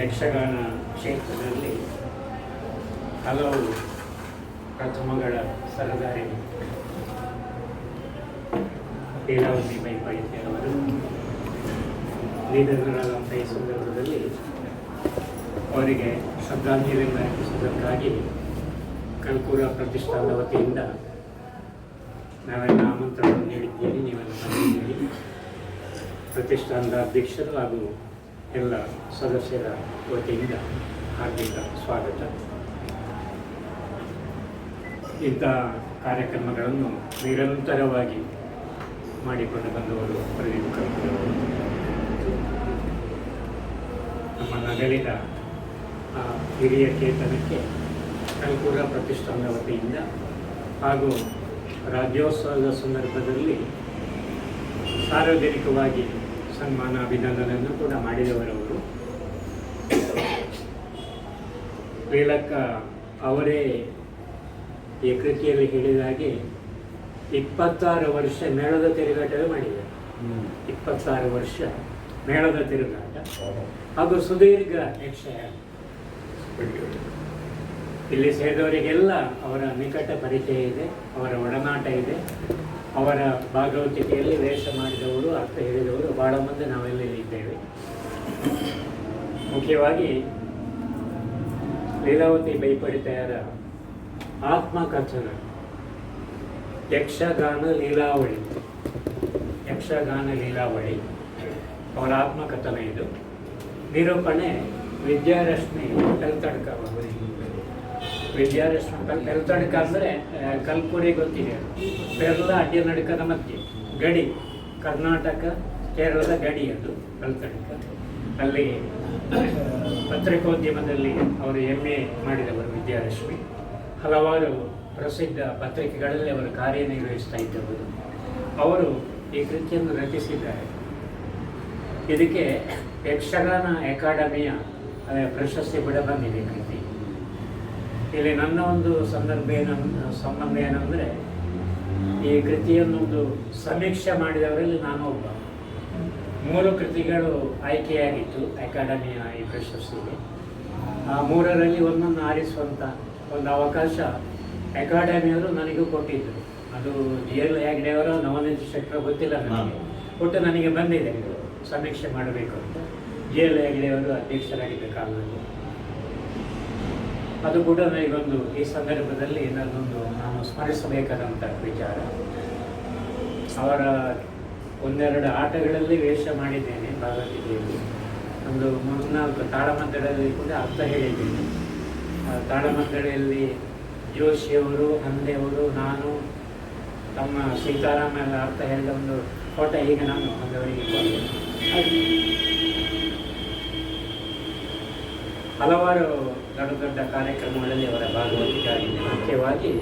ಯಕ್ಷಗಾನ ಕ್ಷೇತ್ರದಲ್ಲಿ ಹಲವು ಪ್ರಥಮಗಳ ಸರದಾರಿ. ಲೀಲಾವತಿ ಬೈಪೈತಿಯವರು ನಿಧನರಾದಂಥ ಈ ಸಂದರ್ಭದಲ್ಲಿ ಅವರಿಗೆ ಶ್ರದ್ಧಾಂಜಲಿಯನ್ನು ಅರ್ಪಿಸುವುದಕ್ಕಾಗಿ ಕಲ್ಕೂರ ಪ್ರತಿಷ್ಠಾನದ ವತಿಯಿಂದ ನಾವೆಲ್ಲ ಆಮಂತ್ರಣ ನೀಡಿದ್ದೀರಿ ನೀವೆಲ್ಲ ಪ್ರತಿಷ್ಠಾನದ ಅಧ್ಯಕ್ಷರು ಹಾಗೂ ಎಲ್ಲ ಸದಸ್ಯರ ವತಿಯಿಂದ ಹಾರ್ದಿಕ ಸ್ವಾಗತ. ಇಂಥ ಕಾರ್ಯಕ್ರಮಗಳನ್ನು ನಿರಂತರವಾಗಿ ಮಾಡಿಕೊಂಡು ಬಂದವರು ಪ್ರದೀಪ್ ಕಲ್ಕೂರವರು ನಮ್ಮ ನಗಲಿನ ಹಿರಿಯ ಚೇತನಕ್ಕೆ ಕಲ್ಕೂರ ಪ್ರತಿಷ್ಠಾನದ ವತಿಯಿಂದ ಹಾಗೂ ರಾಜ್ಯೋತ್ಸವದ ಸಂದರ್ಭದಲ್ಲಿ ಸಾರ್ವಜನಿಕವಾಗಿ ಸನ್ಮಾನ ಅಭಿನಂದನೆಯನ್ನು ಕೂಡ ಮಾಡಿದವರವರು. ಮೇಲಕ್ಕ ಅವರೇ ಈ ಕೃತಿಯಲ್ಲಿ ಹೇಳಿದ ಹಾಗೆ ಇಪ್ಪತ್ತಾರು ವರ್ಷ ಮೇಳದ ತಿರುಗಾಟವೇ ಮಾಡಿದೆ ಇಪ್ಪತ್ತಾರು ವರ್ಷ ಮೇಳದ ತಿರುಗಾಟ. ಹಾಗೂ ಸುದೀರ್ಘ ಯಕ್ಷಗಾನ ಇಲ್ಲಿ ಸೇರಿದವರಿಗೆಲ್ಲ ಅವರ ನಿಕಟ ಪರಿಚಯ ಇದೆ ಅವರ ಒಡನಾಟ ಇದೆ. ಅವರ ಭಾಗವತಿಕೆಯಲ್ಲಿ ವೇಷ ಮಾಡಿದವರು ಅರ್ಥ ಹೇಳಿದವರು ಬಹಳ ಮಂದಿ ನಾವೆಲ್ಲ ಇದ್ದೇವೆ ಮುಖ್ಯವಾಗಿ ಲೀಲಾವತಿ ಬೈಪಡಿತೆಯರ ಆತ್ಮಕಥನ, ಯಕ್ಷಗಾನ ಲೀಲಾವಳಿ ಯಕ್ಷಗಾನ ಲೀಲಾವಳಿ, ಅವರ ಆತ್ಮಕಥನ ಇದು. ನಿರೂಪಣೆ ವಿದ್ಯಾರಶ್ಮಿ ಕಲ್ತಡ್ಕ ಅವರು. ವಿದ್ಯಾರಶ್ಮಿ ಕಲ್, ಕಲ್ತಡ್ಕ ಅಂದರೆ ಕಲ್ಪುರಿ ಗೊತ್ತಿದೆ. ಪೆರ್ಲ ಅಡ್ಡ ನಡಕದ ಮಧ್ಯೆ ಗಡಿ, ಕರ್ನಾಟಕ, ಕೇರಳದ ಗಡಿ ಅದು ಕಲ್ತಡಕ ಅಲ್ಲಿ ಪತ್ರಿಕೋದ್ಯಮದಲ್ಲಿ ಅವರು ಎಂ ಎ ಮಾಡಿದವರು ವಿದ್ಯಾಲಕ್ಷ್ಮಿ. ಹಲವಾರು ಪ್ರಸಿದ್ಧ ಪತ್ರಿಕೆಗಳಲ್ಲಿ ಅವರು ಕಾರ್ಯನಿರ್ವಹಿಸ್ತಾ ಇದ್ದವರು. ಅವರು ಈ ಕೃತಿಯನ್ನು ರಚಿಸಿದ್ದಾರೆ. ಇದಕ್ಕೆ ಯಕ್ಷಗಾನ ಅಕಾಡೆಮಿಯ ಪ್ರಶಸ್ತಿ ಬಿಡ ಬಂದಿದೆ ಕೃತಿ. ಇಲ್ಲಿ ನನ್ನ ಒಂದು ಸಂದರ್ಭ ಏನ ಸಂಬಂಧ ಏನಂದರೆ ಈ ಕೃತಿಯನ್ನೊಂದು ಸಮೀಕ್ಷೆ ಮಾಡಿದವರಲ್ಲಿ ನಾನು ಒಬ್ಬ. ಮೂರು ಕೃತಿಗಳು ಆಯ್ಕೆಯಾಗಿತ್ತು ಅಕಾಡೆಮಿಯ ಈ ಪ್ರಶಸ್ತಿಗೆ. ಆ ಮೂರರಲ್ಲಿ ಒಂದನ್ನು ಆರಿಸುವಂಥ ಒಂದು ಅವಕಾಶ ಅಕಾಡೆಮಿಯವರು ನನಗೂ ಕೊಟ್ಟಿದ್ದರು. ಅದು ಜಿ ಎಲ್ ಹೆಗ್ಡೆಯವರ ನವನೀತ್ ಶೆಟ್ಟರ್ ಗೊತ್ತಿಲ್ಲ ನನಗೆ. ಒಟ್ಟು ನನಗೆ ಬಂದಿದೆ ಇದು. ಸಮೀಕ್ಷೆ ಮಾಡಬೇಕು ಅಂತ. ಜಿ ಎಲ್ ಹೆಗ್ಡೆಯವರು ಅಧ್ಯಕ್ಷರಾಗಿದ್ದ ಕಾಲದಲ್ಲಿ. ಅದು ಕೂಡ ನನಗೊಂದು ಈ ಸಂದರ್ಭದಲ್ಲಿ ನನ್ನೊಂದು ನಾನು ಸ್ಮರಿಸಬೇಕಾದಂಥ ವಿಚಾರ. ಅವರ ಒಂದೆರಡು ಆಟಗಳಲ್ಲಿ ವೇಷ ಮಾಡಿದ್ದೇನೆ ಭಾಗವತಿಕೆಯಲ್ಲಿ ಒಂದು ಮೂರ್ನಾಲ್ಕು ತಾಳಮದ್ದಳೆಯಲ್ಲಿ ಕೂಡ ಅರ್ಥ ಹೇಳಿದ್ದೇನೆ. ತಾಳಮದ್ದಳೆಯಲ್ಲಿ ಜೋಶಿಯವರು ಹಂದೆಯವರು ನಾನು, ತಮ್ಮ ಸೀತಾರಾಮ ಎಲ್ಲ ಅರ್ಥ ಹೇಳಿದ ಒಂದು ಫೋಟೋ ಈಗ ನಾನು. ಹಾಗೆ. ಹಲವಾರು ದೊಡ್ಡ ದೊಡ್ಡ ಕಾರ್ಯಕ್ರಮಗಳಲ್ಲಿ ಅವರ ಭಾಗವಹಿಕೆ ಆಗಿದೆ ಮುಖ್ಯವಾಗಿ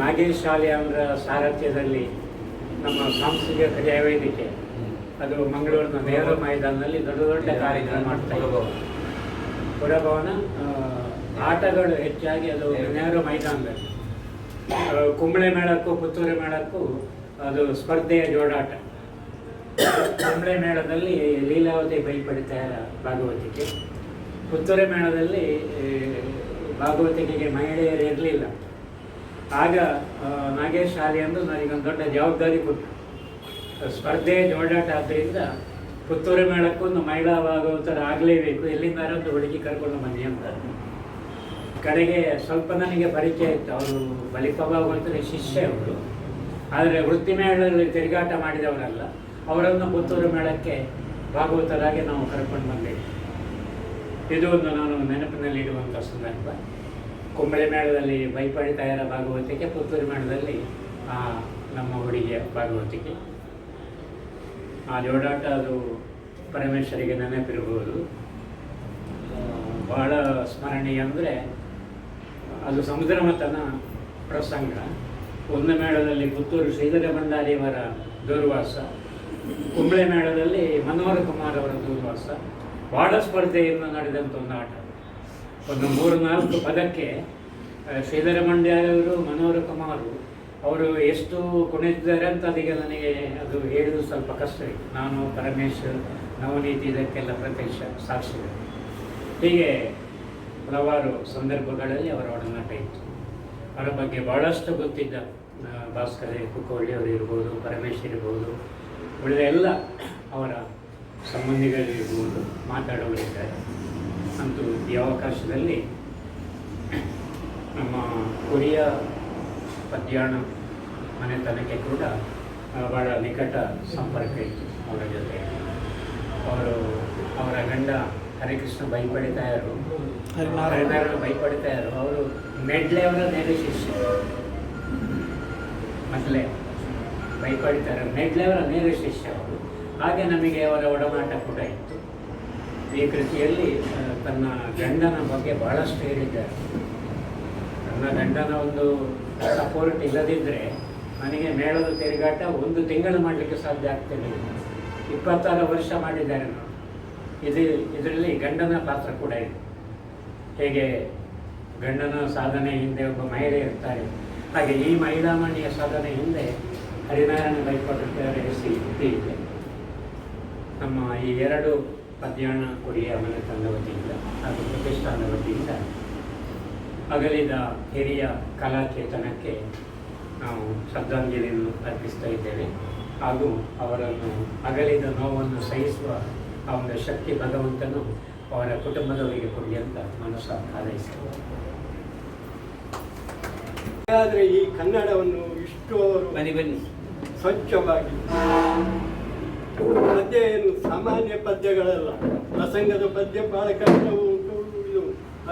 ನಾಗೇಶ್ ಶಾಲೆ ಅವರ ಸಾರಥ್ಯದಲ್ಲಿ ನಮ್ಮ ಸಾಂಸ್ಕೃತಿಕ ಕಲಾವೇದಿಕೆ ಅದು ಮಂಗಳೂರಿನ ನೆಹರು ಮೈದಾನದಲ್ಲಿ ದೊಡ್ಡ ದೊಡ್ಡ ಕಾರ್ಯಕ್ರಮ ಮಾಡ್ತಾ ಪುರಭವನ ಆಟಗಳು ಹೆಚ್ಚಾಗಿ ಅದು ನೆಹರು ಮೈದಾನದಲ್ಲಿ. ಕುಂಬಳೆ ಮೇಳಕ್ಕೂ, ಪುತ್ತೂರು ಮೇಳಕ್ಕೂ ಅದು ಸ್ಪರ್ಧೆಯ ಜೋಡಾಟ. ಕುಂಬಳೆ ಮೇಳದಲ್ಲಿ ಲೀಲಾವತಿ ಬೈಪಡಿತ ಭಾಗವತಿಕೆ ಪುತ್ತೂರು ಮೇಳದಲ್ಲಿ ಭಾಗವತಿಕೆಗೆ ಮಹಿಳೆಯರು ಇರಲಿಲ್ಲ. ಆಗ ನಾಗೇಶ್ ಶಾಲೆ ಅಂದು ನನಗೊಂದು ದೊಡ್ಡ ಜವಾಬ್ದಾರಿ ಕೊಟ್ಟು ಸ್ಪರ್ಧೆ ಜೋಡಾಟ ಆದ್ದರಿಂದ ಪುತ್ತೂರು ಮೇಳಕ್ಕೊಂದು ಮಹಿಳಾ ಭಾಗವತರ ಆಗಲೇಬೇಕು, ಎಲ್ಲಿಂದಾರ ಒಂದು ಹುಡುಗಿ ಕರ್ಕೊಂಡು ಬನ್ನಿ ಅಂತ. ಕಡೆಗೆ ಸ್ವಲ್ಪ ನನಗೆ ಪರಿಚಯ ಇತ್ತು, ಅವರು ಬಲಿಪ ಭಾಗವಂತರ ಶಿಷ್ಯ ಅವರು. ಆದರೆ ವೃತ್ತಿ ಮೇಳದಲ್ಲಿ ತಿರುಗಾಟ ಮಾಡಿದವರಲ್ಲ, ಅವರನ್ನು ಪುತ್ತೂರು ಮೇಳಕ್ಕೆ ಭಾಗವತರಾಗಿ ನಾವು ಕರ್ಕೊಂಡು ಬಂದೇವೆ ಇದು ಒಂದು ನಾನು ನೆನಪಿನಲ್ಲಿಡುವಂಥ ಸಂದರ್ಭ. ಕುಂಬಳೆ ಮೇಳದಲ್ಲಿ ಬೈಪಾಡಿ ತಯಾರ ಭಾಗವತಿಕೆ, ಪುತ್ತೂರು ಮೇಳದಲ್ಲಿ ನಮ್ಮ ಹುಡುಗಿಯ ಭಾಗವತಿಕೆ. ಆ ಜೋಡಾಟ ಅದು ಪರಮೇಶ್ವರಿಗೆ ನೆನಪಿರಬಹುದು. ಬಹಳ ಸ್ಮರಣೀಯ ಅಂದರೆ ಅದು ಸಮುದ್ರ ಮತನ ಪ್ರಸಂಗ. ಒಂದು ಮೇಳದಲ್ಲಿ ಪುತ್ತೂರು ಶ್ರೀಧರ ಭಂಡಾರಿಯವರ ದೂರ್ವಾಸ, ಕುಂಬಳೆ ಮೇಳದಲ್ಲಿ ಮನೋಹರ ಕುಮಾರ್ ಅವರ ದೂರ್ವಾಸ ಬಹಳ ಸ್ಪರ್ಧೆಯನ್ನು ನಡೆದಂಥ ಒಂದು ಆಟ. ಒಂದು ಮೂರು ನಾಲ್ಕು ಪದಕ್ಕೆ ಶ್ರೀಧರ ಮಂಡ್ಯವರು ಮನೋಹರ ಕುಮಾರ್ ಅವರು ಎಷ್ಟು ಕುಣಿತಿದ್ದಾರೆ ಅಂತ ಅದೀಗ ನನಗೆ ಅದು ಹೇಳೋದು ಸ್ವಲ್ಪ ಕಷ್ಟ ಇತ್ತು ನಾನು ಪರಮೇಶ್ವರ್, ನವನೀತಿ ಇದಕ್ಕೆಲ್ಲ ಪ್ರತ್ಯಕ್ಷ ಸಾಕ್ಷಿಗಳು ಹೀಗೆ ಹಲವಾರು ಸಂದರ್ಭಗಳಲ್ಲಿ ಅವರ ಒಡನಾಟ ಇತ್ತು. ಅವರ ಬಗ್ಗೆ ಬಹಳಷ್ಟು ಗೊತ್ತಿದ್ದ ಭಾಸ್ಕರ್ ಕುಕ್ಕವಳ್ಳಿ ಅವರು ಇರ್ಬೋದು ಪರಮೇಶ್ ಇರ್ಬೋದು, ಉಳಿದ ಎಲ್ಲ ಅವರ ಸಂಬಂಧಿಗಳಿರ್ಬೋದು ಮಾತಾಡೋರಿದ್ದಾರೆ ಅಂತೂ ಈ ಅವಕಾಶದಲ್ಲಿ ನಮ್ಮ ಕೊರಿಯ ಪದ್ಯಾಣ ಮನೆತನಕ್ಕೆ ಕೂಡ ಭಾಳ ಬಹಳ ನಿಕಟ ಸಂಪರ್ಕ ಇತ್ತು ಅವರ ಜೊತೆ. ಅವರು ಅವರ ಗಂಡ ಹರಿಕೃಷ್ಣ ಬೈಪಡಿತಾಯರು ಹರಿನಾರಾಯಣ. ಬೈಪಡಿತಾಯರು ಅವರು ಮೆಡ್ಲೆ ಅವರ ನೇರ ಶಿಷ್ಯ. ಮೊದಲೇ ಭಯಪಡಿತಾರೆ ಮೆಡ್ಲೆ ಅವರ ನೇರ ಶಿಷ್ಯ ಅವರು. ಹಾಗೆ ನಮಗೆ ಅವರ ಒಡನಾಟ ಕೂಡ ಇತ್ತು. ಈ ಕೃತಿಯಲ್ಲಿ ತನ್ನ ಗಂಡನ ಬಗ್ಗೆ ಬಹಳಷ್ಟು ಹೇಳಿದ್ದಾರೆ. ನನ್ನ ಗಂಡನ ಒಂದು ಸಪೋರ್ಟ್ ಇಲ್ಲದಿದ್ದರೆ ನನಗೆ ಮೇಳದ ತಿರುಗಾಟ ಒಂದು ತಿಂಗಳು ಮಾಡಲಿಕ್ಕೆ ಸಾಧ್ಯ ಆಗ್ತಿರಲಿಲ್ಲ ಇಪ್ಪತ್ತಾರು ವರ್ಷ ಮಾಡಿದ್ದಾರೆ ನಾನು ಇದು, ಇದರಲ್ಲಿ ಗಂಡನ ಪಾತ್ರ ಕೂಡ ಇದೆ. ಹೇಗೆ ಗಂಡನ ಸಾಧನೆ ಹಿಂದೆ ಒಬ್ಬ ಮಹಿಳೆ ಇರ್ತಾರೆ. ಹಾಗೆ ಈ ಮಹಿಳಾ ಮಣಿಯ ಸಾಧನೆ ಹಿಂದೆ ಹರಿನಾರಾಯಣ ಅವರ ಹೆಸರು ಇದೆ. ನಮ್ಮ ಈ ಎರಡು ಪದ್ಯಾಣ ಮನೆ ಮನೆತನದ ವತಿಯಿಂದ ಹಾಗೂ ಪ್ರತಿಷ್ಠಾನದ ವತಿಯಿಂದ. ಅಗಲಿದ ಹಿರಿಯ ಕಲಾಚೇತನಕ್ಕೆ ನಾವು ಶ್ರದ್ಧಾಂಜಲಿಯನ್ನು ಅರ್ಪಿಸ್ತಾ ಇದ್ದೇವೆ. ಹಾಗೂ ಅವರನ್ನು ಅಗಲಿದ ನೋವನ್ನು ಸಹಿಸುವ ಆ ಒಂದು ಶಕ್ತಿ ಭಗವಂತನು ಅವರ ಕುಟುಂಬದವರಿಗೆ ಕೊಡಿ ಅಂತ ಮನಸ್ಸು ಹಾರೈಸ್ತೇವೆ ಆದರೆ ಈ ಕನ್ನಡವನ್ನು ಇಷ್ಟು ಅವರು ಬನ್ನಿ ಬನ್ನಿ. ಸ್ವಚ್ಛವಾಗಿ ಪದ್ಯ ಏನು ಸಾಮಾನ್ಯ ಪದ್ಯಗಳಲ್ಲ. ಪ್ರಸಂಗದ ಪದ್ಯ ಬಹಳ ಕಷ್ಟವು ಉಂಟು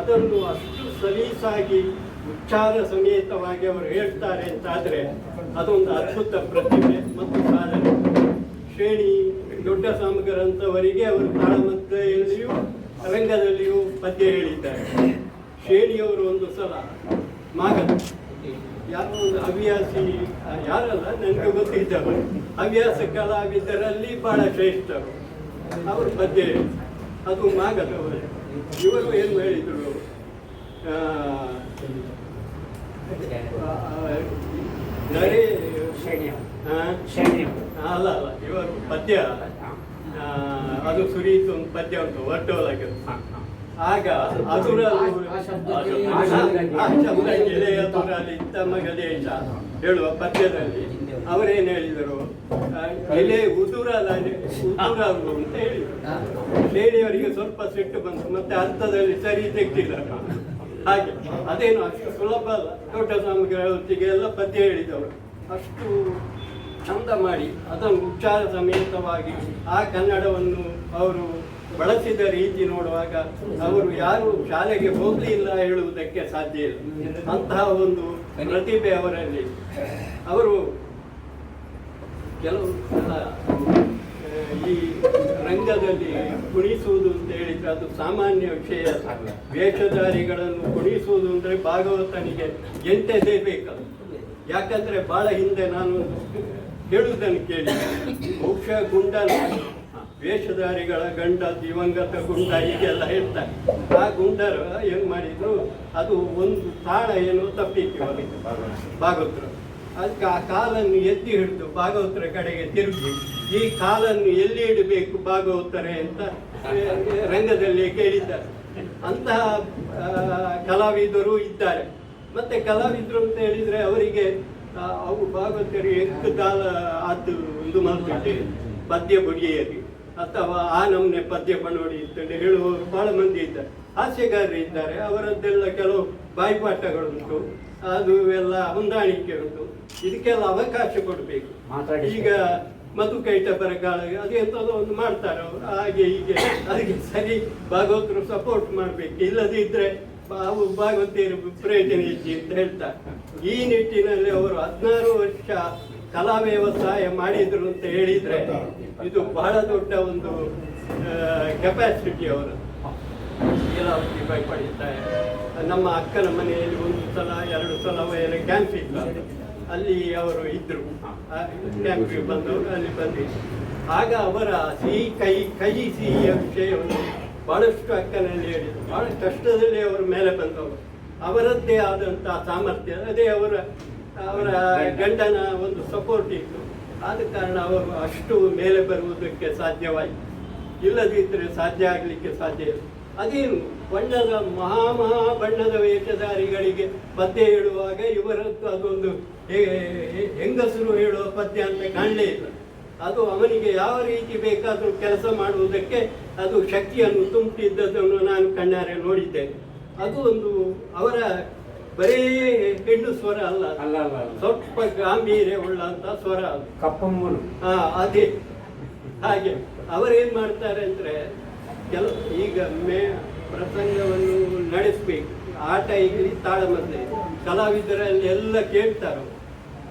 ಅದನ್ನು ಅಷ್ಟು ಸಲೀಸಾಗಿ ಉಚ್ಚಾರ ಸಮೇತವಾಗಿ ಅವರು ಹೇಳ್ತಾರೆ ಅಂತಾದರೆ ಅದೊಂದು ಅದ್ಭುತ ಪ್ರತಿಭೆ ಮತ್ತು ಸಾಧನೆ. ಶ್ರೇಣಿ ದೊಡ್ಡ ಸಾಮಗ್ರಂಥವರಿಗೆ ಅವರು ತಾಳಮದ್ದೆಯಲ್ಲಿಯೂ ರಂಗದಲ್ಲಿಯೂ ಪದ್ಯ ಹೇಳಿದ್ದಾರೆ. ಶ್ರೇಣಿಯವರು ಒಂದು ಸಲ ಮಾಗದ ಯಾರೋ ಒಂದು ಹವ್ಯಾಸಿ ಯಾರಲ್ಲ, ನನಗೆ ಗೊತ್ತಿದ್ದವರು. ಹವ್ಯಾಸ ಕಲಾವಿದರಲ್ಲಿ ಬಹಳ ಶ್ರೇಷ್ಠರು. ಅವರು ಪದ್ಯ. ಅದು ಮಾಗದವರು. ಇವರು ಏನು ಹೇಳಿದರು? ನರೇ ಅಲ್ಲ ಅಲ್ಲ, ಇವರು ಪದ್ಯ. ಅದು ಸುರಿಯಿತು ಒಂದು ಪದ್ಯ ಉಂಟು ಒಟ್ಟೋಲಗೆ ಆಗ ತುರಲಿ ತಮ್ಮ ಗದೇಶ ಹೇಳುವ ಪದ್ಯದಲ್ಲಿ. ಅವರೇನು ಹೇಳಿದರು? ಎಲೆ ಉದುರಲ್ಲ ಉದುರಲು ಅಂತ ಹೇಳಿದರು ಲೇಡಿಯವರಿಗೆ ಸ್ವಲ್ಪ ಸಿಟ್ಟು ಬಂತು ಮತ್ತೆ ಅರ್ಥದಲ್ಲಿ ಸರಿ ತೆಗ್ದಿಲ್ಲ. ಹಾಗೆ. ಅದೇನು ಅಷ್ಟು ಸುಲಭ ಅಲ್ಲ. ದೊಡ್ಡ ಸಾಮಗ್ರಿ ಹೊತ್ತಿಗೆ ಎಲ್ಲ ಪದ್ಯ ಹೇಳಿದವರು. ಅಷ್ಟು ಚಂದ ಮಾಡಿ, ಅದನ್ನು ಉಚ್ಚಾರ ಸಮೇತವಾಗಿ ಆ ಕನ್ನಡವನ್ನು ಅವರು ಬಳಸಿದ ರೀತಿ ನೋಡುವಾಗ ಅವರು ಯಾರು ಶಾಲೆಗೆ ಹೋಗಲಿಲ್ಲ ಹೇಳುವುದಕ್ಕೆ ಸಾಧ್ಯ ಇಲ್ಲ. ಅಂತಹ ಒಂದು ಪ್ರತಿಭೆ ಅವರಲ್ಲಿ. ಅವರು ಕೆಲವು ಸಲ, ಈ ರಂಗದಲ್ಲಿ ಕುಣಿಸುವುದು ಅಂತ ಹೇಳಿದ್ರೆ ಅದು ಸಾಮಾನ್ಯ ವಿಷಯ. ವೇಷಧಾರಿಗಳನ್ನು ಕುಣಿಸುವುದು ಅಂದರೆ ಭಾಗವತನಿಗೆ ಎಂಟೆದೇ ಬೇಕಲ್ಲ ಯಾಕಂದರೆ ಭಾಳ ಹಿಂದೆ ನಾನು ಹೇಳುವುದನ್ನು ಕೇಳಿ. ಮೋಕ್ಷ ಗುಂಡನ ವೇಷಧಾರಿಗಳ ಗಂಡ, ದಿವಂಗತ ಗುಂಡ ಹೀಗೆಲ್ಲ ಹೇಳ್ತಾರೆ. ಆ ಗುಂಡರು ಏನು ಮಾಡಿದ್ರು? ಅದು ಒಂದು ತಾಳ ಏನು ತಪ್ಪಿತ್ತು ಅವರಿಗೆ ಭಾಗವತರು. ಅದಕ್ಕೆ ಆ ಕಾಲನ್ನು ಎತ್ತಿ ಹಿಡಿದು ಭಾಗವತರ ಕಡೆಗೆ ತಿರುಗಿ, ಈ ಕಾಲನ್ನು ಎಲ್ಲಿ ಇಡಬೇಕು ಭಾಗವತರೆ ಅಂತ ರಂಗದಲ್ಲಿ ಕೇಳಿದ್ದಾರೆ. ಅಂತಹ ಕಲಾವಿದರು ಇದ್ದಾರೆ. ಮತ್ತೆ ಕಲಾವಿದರು ಅಂತ ಹೇಳಿದ್ರೆ ಅವರಿಗೆ ಅವು ಭಾಗವತರು ಎಕ್ಕು ತಾಲ ಅದು ಇದು ಮಾಡ್ತಿದ್ದೆ ಪದ್ಯ ಬಗೆಯಲ್ಲಿ. ಅಥವಾ ಆ ನಮ್ನೆ ಪದ್ಯ ಬಣ್ಣೋಡಿ ಅಂತ ಹೇಳುವವರು ಬಹಳ ಮಂದಿ ಇದ್ದಾರೆ. ಹಾಸ್ಯಗಾರರು ಇದ್ದಾರೆ ಅವರದ್ದೆಲ್ಲ ಕೆಲವು ಬಾಯಿಪಾಠಗಳುಂಟು ಅದು ಎಲ್ಲ ಹೊಂದಾಣಿಕೆ ಉಂಟು. ಇದಕ್ಕೆಲ್ಲ ಅವಕಾಶ ಕೊಡಬೇಕು. ಈಗ ಮಧು ಕೈಟ ಬರಗಾಲ ಅದು ಎಂಥದೋ ಒಂದು ಮಾಡ್ತಾರೆ ಅವರು. ಹಾಗೆ ಹೀಗೆ ಅದಕ್ಕೆ ಸರಿ ಭಾಗವತರು ಸಪೋರ್ಟ್ ಮಾಡಬೇಕು. ಇಲ್ಲದಿದ್ದರೆ ಅವು ಭಾಗವತಿಯರು ಪ್ರಯೋಜನ ಹೆಚ್ಚಿ ಅಂತ ಹೇಳ್ತಾರೆ. ಈ ನಿಟ್ಟಿನಲ್ಲಿ ಅವರು ಹದಿನಾರು ವರ್ಷ ಕಲಾ ವ್ಯವಸಾಯ ಮಾಡಿದ್ರು ಅಂತ ಹೇಳಿದ್ರೆ ಇದು ಬಹಳ ದೊಡ್ಡ ಒಂದು ಕೆಪಾಸಿಟಿ ಅವರು. ಲೀಲಾವತಿ ಪಡಿತಾರೆ ನಮ್ಮ ಅಕ್ಕನ ಮನೆಯಲ್ಲಿ ಒಂದು ಸಲ, ಎರಡು ಸಲ ಅವರ ಕ್ಯಾಂಪ್ ಇತ್ತು. ಅಲ್ಲಿ ಅವರು ಇದ್ರು. ಕ್ಯಾಂಪ್ ಬಂದವರು, ಅಲ್ಲಿ ಬಂದಿದ್ರು ಆಗ ಅವರ ಸಿಹಿ, ಕೈ ಕೈ ಸಿಹಿಯ ವಿಷಯವನ್ನು ಬಹಳಷ್ಟು ಅಕ್ಕನಲ್ಲಿ ಹೇಳಿದರು. ಬಹಳ ಕಷ್ಟದಲ್ಲಿ ಅವರು ಮೇಲೆ ಬಂದವರು. ಅವರದ್ದೇ ಆದಂಥ ಸಾಮರ್ಥ್ಯ. ಅದೇ ಅವರ ಅವರ ಗಂಡನ ಒಂದು ಸಪೋರ್ಟ್ ಇತ್ತು. ಆದ ಕಾರಣ ಅವರು ಅಷ್ಟು ಮೇಲೆ ಬರುವುದಕ್ಕೆ ಸಾಧ್ಯವಾಯಿತು. ಇಲ್ಲದಿದ್ದರೆ ಸಾಧ್ಯ ಆಗಲಿಕ್ಕೆ ಸಾಧ್ಯ ಇಲ್ಲ. ಅದೇನು, ಬಣ್ಣದ ಮಹಾ ಮಹಾ ಬಣ್ಣದ ವೇಷಧಾರಿಗಳಿಗೆ ಪದ್ಯ ಹೇಳುವಾಗ ಇವರದ್ದು ಅದೊಂದು ಹೆಂಗಸರು ಹೇಳುವ ಪದ್ಯ ಅಂತ ಕಾಣಲೇ ಇಲ್ಲ. ಅದು ಅವನಿಗೆ ಯಾವ ರೀತಿ ಬೇಕಾದರೂ ಕೆಲಸ ಮಾಡುವುದಕ್ಕೆ ಅದು ಶಕ್ತಿಯನ್ನು ತುಂಬುತ್ತಿದ್ದದನ್ನು ನಾನು ಕಣ್ಣಾರೆ ನೋಡಿದ್ದೇನೆ. ಅದು ಒಂದು ಅವರ ಬರೀ ಹೆಣ್ಣು ಸ್ವರ ಅಲ್ಲ. ಅಲ್ಲ ಅಲ್ಲ. ಸ್ವಲ್ಪ ಗಾಂಭೀರ್ಯ ಉಳ್ಳಂತ ಸ್ವರ ಅದು. ಕಪ್ಪಮ್ಮನು ಹಾ ಅದೇ. ಹಾಗೆ ಅವರೇನ್ ಮಾಡ್ತಾರೆ ಅಂದ್ರೆ ಕೆಲ ಈಗ ಮೇ ಪ್ರಸಂಗವನ್ನು ನಡೆಸ್ಬೇಕು. ಆಟ ಇರಲಿ ತಾಳಮದ್ದೆ. ಕಲಾವಿದರಲ್ಲಿ ಎಲ್ಲ ಕೇಳ್ತಾರೆ.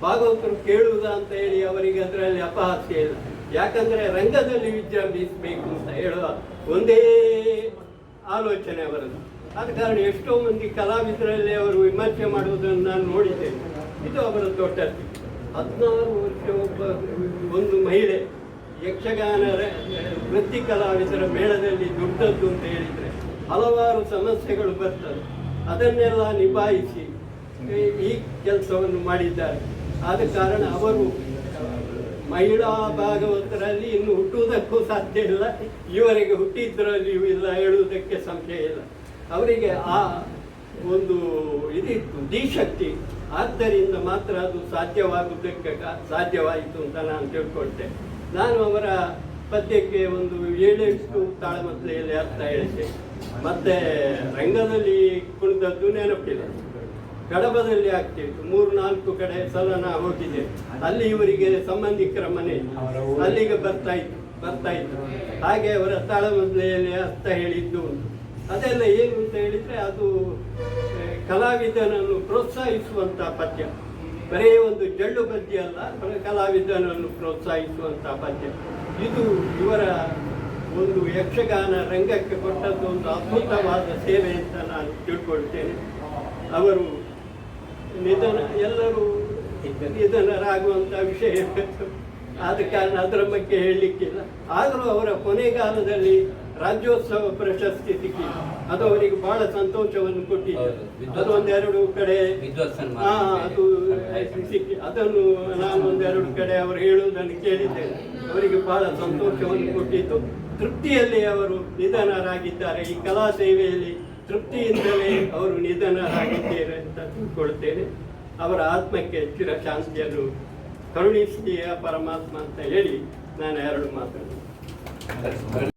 ಭಾಗವತರು ಕೇಳುವುದ ಅಂತ ಹೇಳಿ ಅವರಿಗೆ ಅದರಲ್ಲಿ ಅಪಹಾಸ್ಯ ಇಲ್ಲ. ಯಾಕಂದ್ರೆ ರಂಗದಲ್ಲಿ ವಿಜೃಂಭಿಸಬೇಕು ಅಂತ ಹೇಳುವ ಒಂದೇ ಆಲೋಚನೆ ಅವರದ್ದು ಆದ ಕಾರಣ ಎಷ್ಟೋ ಮಂದಿ ಕಲಾವಿದರಲ್ಲಿ ಅವರು ವಿಮರ್ಶೆ ಮಾಡುವುದನ್ನು ನಾನು ನೋಡಿದ್ದೇನೆ. ಇದು ಅವರ ದೊಡ್ಡದು ಹದಿನಾರು ವರ್ಷ ಒಬ್ಬ ಒಂದು ಮಹಿಳೆ, ಯಕ್ಷಗಾನ ವೃತ್ತಿ ಕಲಾವಿದರ ಮೇಳದಲ್ಲಿ ದುಡ್ಡದ್ದು ಅಂತ ಹೇಳಿದರೆ ಹಲವಾರು ಸಮಸ್ಯೆಗಳು ಬರ್ತವೆ. ಅದನ್ನೆಲ್ಲ ನಿಭಾಯಿಸಿ ಈ ಕೆಲಸವನ್ನು ಮಾಡಿದ್ದಾರೆ. ಆದ ಕಾರಣ ಅವರು ಮಹಿಳಾ ಭಾಗವತರಲ್ಲಿ ಇನ್ನು ಹುಟ್ಟುವುದಕ್ಕೂ ಸಾಧ್ಯ ಇಲ್ಲ. ಇವರಿಗೆ ಹುಟ್ಟಿದ್ದರಲ್ಲಿಯೂ ಇಲ್ಲ, ಹೇಳುವುದಕ್ಕೆ ಸಂಶಯ ಇಲ್ಲ. ಅವರಿಗೆ ಆ ಒಂದು ಇದಿತ್ತು ದಿಶಕ್ತಿ ಆದ್ದರಿಂದ ಮಾತ್ರ ಅದು ಸಾಧ್ಯವಾಗುವುದಕ್ಕೆ ಸಾಧ್ಯವಾಯಿತು ಅಂತ ನಾನು ತಿಳ್ಕೊಳ್ತೆ. ನಾನು ಅವರ ಪದ್ಯಕ್ಕೆ ಒಂದು ಏಳೆಂಟು ತಾಳಮದ್ದಲೆಯಲ್ಲಿ ಅರ್ಥ ಹೇಳಿದೆ. ಮತ್ತೆ ರಂಗದಲ್ಲಿ ಕುಳಿತದ್ದು ನೆನಪಿಲ್ಲ. ಕಡಬದಲ್ಲಿ ಆಗ್ತಿತ್ತು ಮೂರು ನಾಲ್ಕು ಕಡೆ ಸಲ ನಾ ಹೋಗಿದ್ದೆ ಅಲ್ಲಿ ಇವರಿಗೆ ಸಂಬಂಧಿಕರ ಮನೆ. ಅಲ್ಲಿಗೆ ಬರ್ತಾ ಇತ್ತು ಬರ್ತಾ ಇತ್ತು. ಹಾಗೆ ಅವರ ತಾಳಮದ್ದಲೆಯಲ್ಲಿ ಅರ್ಥ ಹೇಳಿದ್ದು ಅದೆಲ್ಲ ಏನು ಅಂತ ಹೇಳಿದ್ರೆ ಅದು ಕಲಾವಿದನನ್ನು ಪ್ರೋತ್ಸಾಹಿಸುವಂತ ಪದ್ಯ. ಬರೇ ಒಂದು ಜಳ್ಳು ಪದ್ಯ ಅಲ್ಲ ಕಲಾವಿದನನ್ನು ಪ್ರೋತ್ಸಾಹಿಸುವಂತ ಪದ್ಯ. ಇದು ಇವರ ಒಂದು ಯಕ್ಷಗಾನ ರಂಗಕ್ಕೆ ಕೊಟ್ಟದ್ದು ಒಂದು ಅದ್ಭುತವಾದ ಸೇವೆ ಅಂತ ನಾನು ತಿಳ್ಕೊಳ್ತೇನೆ. ಅವರು ನಿಧನ ಎಲ್ಲರೂ ನಿಧನರಾಗುವಂಥ ವಿಷಯ ಆದ ಕಾರಣ ಅದರ ಬಗ್ಗೆ ಹೇಳಲಿಕ್ಕಿಲ್ಲ. ಆದರೂ ಅವರ ಕೊನೆಗಾಲದಲ್ಲಿ ರಾಜ್ಯೋತ್ಸವ ಪ್ರಶಸ್ತಿ ಸಿಕ್ಕಿ ಅದು ಅವರಿಗೆ ಬಹಳ ಸಂತೋಷವನ್ನು ಕೊಟ್ಟಿದೆ ಅದು ಒಂದೆರಡು ಕಡೆ ಅದು ಸಿಕ್ಕಿ ಅದನ್ನು ನಾನು ಒಂದೆರಡು ಕಡೆ ಅವರು ಹೇಳುವುದನ್ನು ಕೇಳಿದ್ದೇನೆ. ಅವರಿಗೆ ಬಹಳ ಸಂತೋಷವನ್ನು ಕೊಟ್ಟಿತ್ತು ತೃಪ್ತಿಯಲ್ಲಿ ಅವರು ನಿಧನರಾಗಿದ್ದಾರೆ. ಈ ಕಲಾ ಸೇವೆಯಲ್ಲಿ ತೃಪ್ತಿಯಿಂದಲೇ ಅವರು ನಿಧನರಾಗಿದ್ದೇನೆ ಅಂತ ತಿಳ್ಕೊಳ್ತೇನೆ. ಅವರ ಆತ್ಮಕ್ಕೆ ಚಿರ ಶಾಂತಿಯನ್ನು ಕರುಣಿಸಿದೆಯ ಪರಮಾತ್ಮ ಅಂತ ಹೇಳಿ ನಾನು ಎರಡು ಮಾತನ್ನು.